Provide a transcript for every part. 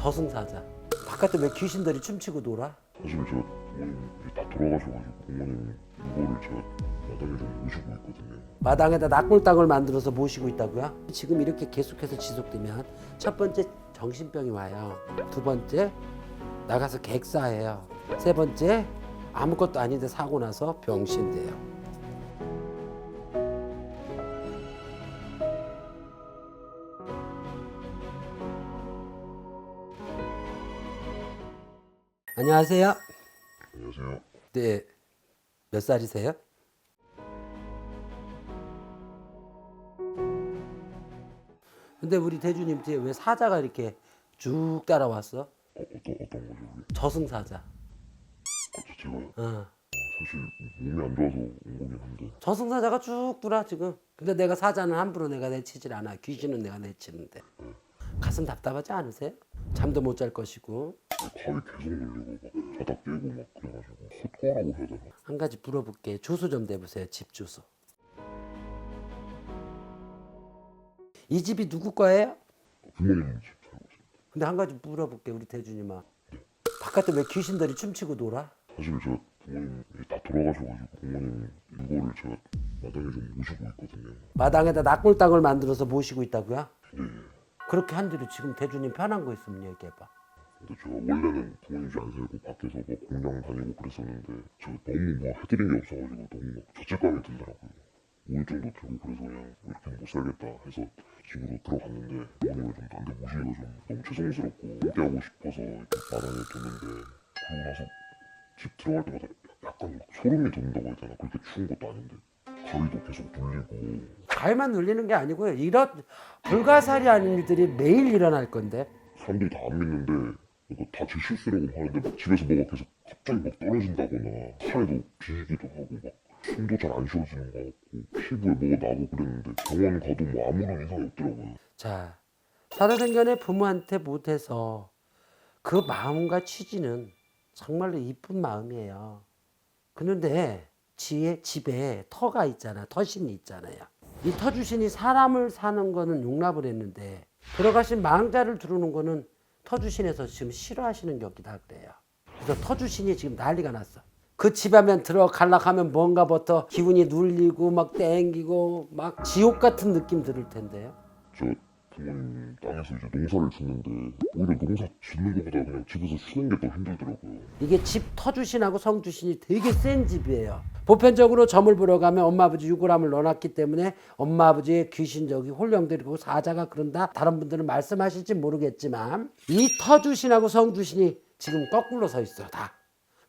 저승사자. 바깥에 왜 귀신들이 춤추고 놀아? 사실 제가 부모님이 다 돌아가셔가지고 부모님 이거를 제가 마당에 좀 모시고 있거든요. 마당에다 낙골당을 만들어서 모시고 있다고요? 지금 이렇게 계속해서 지속되면 첫 번째 정신병이 와요. 두 번째 나가서 객사해요. 세 번째 아무것도 아닌데 사고 나서 병신돼요. 안녕하세요. 안녕하세요. 네. 몇 살이세요? 근데 우리 대주님 뒤에 왜 사자가 이렇게 쭉 따라왔어? 어, 어떤 어떤 거죠? 저승사자. 아, 저 제가요? 어. 사실 몸이 안 좋아서 온 거긴 한데 저승사자가 쭉 돌아 지금. 근데 내가 사자는 함부로 내가 내치질 않아. 귀신은 내가 내치는데. 가슴 답답하지 않으세요? 잠도 못 잘 것이고. 가위 계속 눌리고 막 자다 깨고 막 그래가지고 헛거라고 해야 되나? 한 가지 물어볼게. 주소 좀 대보세요. 집 주소. 이 집이 누구 거예요? 부모님 집 살고 있어요. 근데 한 가지 물어볼게 우리 대준이마. 바깥에 왜 귀신들이 춤추고 놀아? 사실 제가 부모님이 다 돌아가셔가지고 부모님 이거를 제가 마당에 좀 모시고 있거든요. 마당에다 낙골당을 만들어서 모시고 있다고요? 네. 그렇게 한 뒤로 지금 대주님 편한 거 있으면 얘기해봐. 근데 제가 원래는 부모님 집안 살고 밖에서 뭐 공장 다니고 그랬었는데 제가 너무 뭐 해드린 게 없어가지고 너무 막 죄책감이 들더라고요. 우울증도 들고 그래서 그냥 이렇게 못 살겠다 해서 집으로 들어갔는데 부모님을 좀딴데 모시기가 좀 너무 죄송스럽고 함께하고 싶어서 이렇게 마당에 뒀는데 그러고 나서 집 들어갈 때마다 약간 막 소름이 돋는다고 해야 되나 그렇게 추운 것도 아닌데 가위도 계속 눌리고 가위만 눌리는 게 아니고요. 이런 불가사리 아닌 일들이 매일 일어날 건데. 사람들이 다 안 믿는데 이거 다 제 실수라고 하는데 막 집에서 뭐가 계속 갑자기 막 떨어진다거나 살도 비기도 하고 막 숨도 잘 안 쉬어지는 것 같고 피부에 뭐가 나고 그랬는데 병원 가도 뭐 아무런 이상이 없더라고요. 자, 살아생전에 부모한테 못해서 그 마음과 취지는 정말로 이쁜 마음이에요. 그런데 지에 집에 터가 있잖아. 터신이 있잖아요. 이 터주신이 사람을 사는 거는 용납을 했는데 들어가신 망자를 두르는 거는 터주신에서 지금 싫어하시는 게 없다 그래요. 그래서 터주신이 지금 난리가 났어. 그 집하면 들어갈락 하면 뭔가부터 기분이 눌리고 막 땡기고 막 지옥 같은 느낌 들을 텐데요. 저 부모님 땅에서 이제 농사를 짓는데 오히려 농사 짓는 것보다 그냥 집에서 쉬는 게 더 힘들더라고요. 이게 집 터주신하고 성주신이 되게 센 집이에요. 보편적으로 점을 보러 가면 엄마 아버지 유골함을 넣어놨기 때문에 엄마 아버지의 귀신적이 홀령들이고 사자가 그런다. 다른 분들은 말씀하실지 모르겠지만 이 터주신하고 성주신이 지금 거꾸로 서 있어요. 다.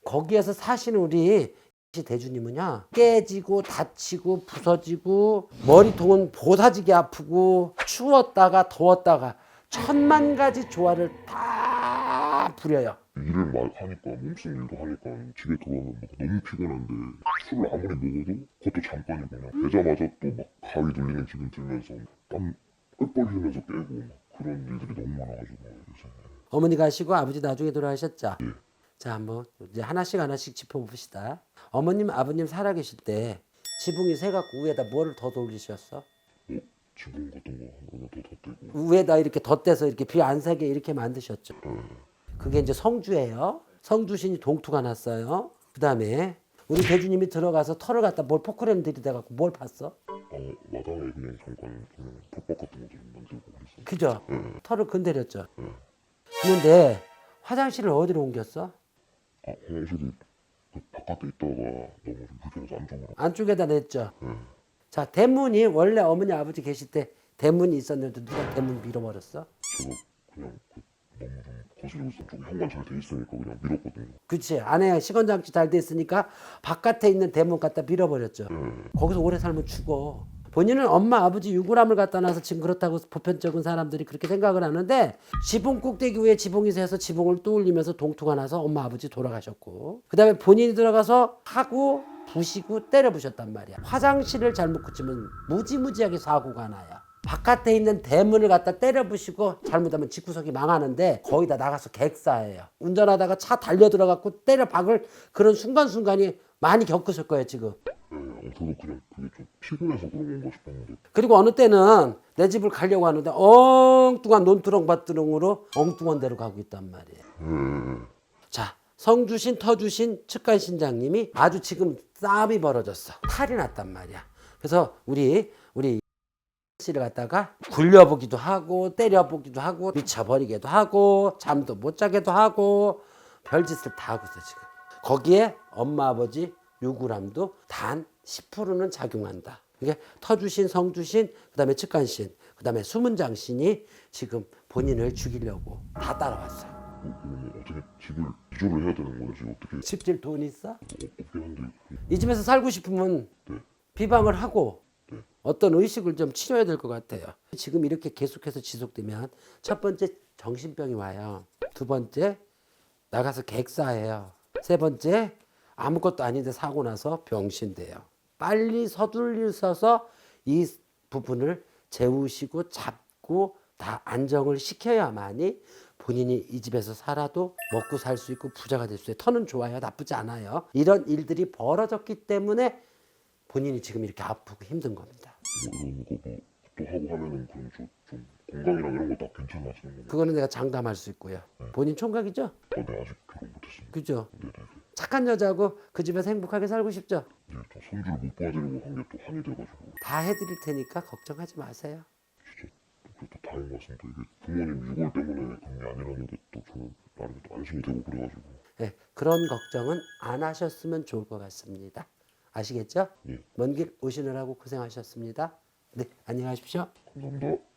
거기에서 사시는 우리 대주님은요 깨지고 다치고 부서지고 머리통은 보사지게 아프고 추웠다가 더웠다가 천만 가지 조화를 다 부려요. 일을 막 하니까 몸쓴 일도 하니까 집에 들어오면 막 너무 피곤한데 술을 아무리 먹어도 그것도 잠깐이고 그냥 되자마자 또 막 가위 눌리는 기분 들면서 땀 뻘뻘 흘리면서 깨고 막 그런 일들이 너무 많아가지고 요새 어머니 가시고 아버지 나중에 돌아가셨죠? 자, 한번 이제 하나씩 하나씩 짚어봅시다. 어머님, 아버님 살아계실 때 지붕이 새 갖고 위에다 뭐를 더 돌리셨어? 어? 지붕 같은 거 하나 더 덧대고 위에다 이렇게 덧대서 이렇게 비 안 새게 이렇게 만드셨죠. 그게 이제 성주예요. 성주신이 동투가 났어요. 그 다음에 우리 대주님이 들어가서 털을 갖다 뭘 포크레인 들이대 갖고 뭘 봤어? 어, 마당에 그냥 잠깐 그냥 덮밥 같은 거 좀 만들고 그랬어 그죠? 털을 건드렸죠. 그런데 화장실을 어디로 옮겼어? 아 화장실이 그 바깥에 있다가 너무 좀 불편해서 안쪽으로 안쪽에다 냈죠. 자, 대문이 원래 어머니 아버지 계실 때 대문이 있었는데 누가 대문 밀어버렸어? 제가 그냥 그 너무 좀 쪽에 현관 잘 돼 있으니까 그냥 밀었거든요 그치 안에 시건장치 잘 돼 있으니까 바깥에 있는 대문 갖다 밀어버렸죠. 거기서 오래 살면 죽어. 본인은 엄마 아버지 유골함을 갖다 놔서 지금 그렇다고 보편적인 사람들이 그렇게 생각을 하는데 지붕 꼭대기 위에 지붕이 새서 지붕을 뚫리면서 동투가 나서 엄마 아버지 돌아가셨고 그 다음에 본인이 들어가서 하고 부시고 때려 부셨단 말이야. 화장실을 잘못 고치면 무지무지하게 사고가 나요. 바깥에 있는 대문을 갖다 때려 부시고 잘못하면 집구석이 망하는데 거의 다 나가서 객사예요. 운전하다가 차 달려 들어갔고 때려 박을 그런 순간순간이 많이 겪으실 거예요 지금. 네, 저도 그냥 그게 좀 피곤해서 그런 건가 싶었는데 그리고 어느 때는 내 집을 가려고 하는데 엉뚱한 논두렁 밭두렁으로 엉뚱한 데로 가고 있단 말이에요. 예, 자, 성주신 터주신 측간 신장님이 아주 지금 싸움이 벌어졌어. 탈이 났단 말이야. 그래서 우리 우리 씨를 갖다가 굴려보기도 하고 때려보기도 하고 미쳐버리기도 하고 잠도 못 자게도 하고 별짓을 다 하고 있어 지금. 거기에 엄마 아버지 유구람도 단 10%는 작용한다. 이게 터주신 성주신 그 다음에 측간신 그 다음에 수문장신이 지금 본인을 죽이려고 다 따라왔어요. 뭐, 그러면 어떻게 집을 이주를 해야 되는 거지 어떻게 집질 돈 있어? 어, 없긴 한데 이 집에서 살고 싶으면 네. 비방을 하고 네. 어떤 의식을 좀 치료해야 될 것 같아요. 지금 이렇게 계속해서 지속되면 첫 번째 정신병이 와요. 두 번째 나가서 객사해요. 세 번째 아무것도 아닌데 사고 나서 병신돼요. 빨리 서둘러서 이 부분을 재우시고 잡고 다 안정을 시켜야만이 본인이 이 집에서 살아도 먹고 살 수 있고 부자가 될 수 있어요. 터는 좋아요. 나쁘지 않아요. 이런 일들이 벌어졌기 때문에 본인이 지금 이렇게 아프고 힘든 겁니다. 뭐 거뭐또 하고 하면은 그럼 좀, 좀 건강이랑 이런 거 다 괜찮아지는 건가? 그거는 내가 장담할 수 있고요. 본인 총각이죠? 어, 네 아직 결혼 못했습니다. 그죠? 네 네. 착한 여자고 그 집에서 행복하게 살고 싶죠? 네, 저 손주를 못 봐드리고 한 게 또 한이 돼가지고 다 해드릴 테니까 걱정하지 마세요. 진짜 또 다행인 것 같습니다. 이게 부모님 유골 때문에 그런 게 아니라는 게 또 저는 나름 또 안심이 되고 그래가지고 예, 그런 걱정은 안 하셨으면 좋을 것 같습니다. 아시겠죠? 예. 먼 길 오시느라고 고생하셨습니다. 네, 안녕하십시오. 감사합니다.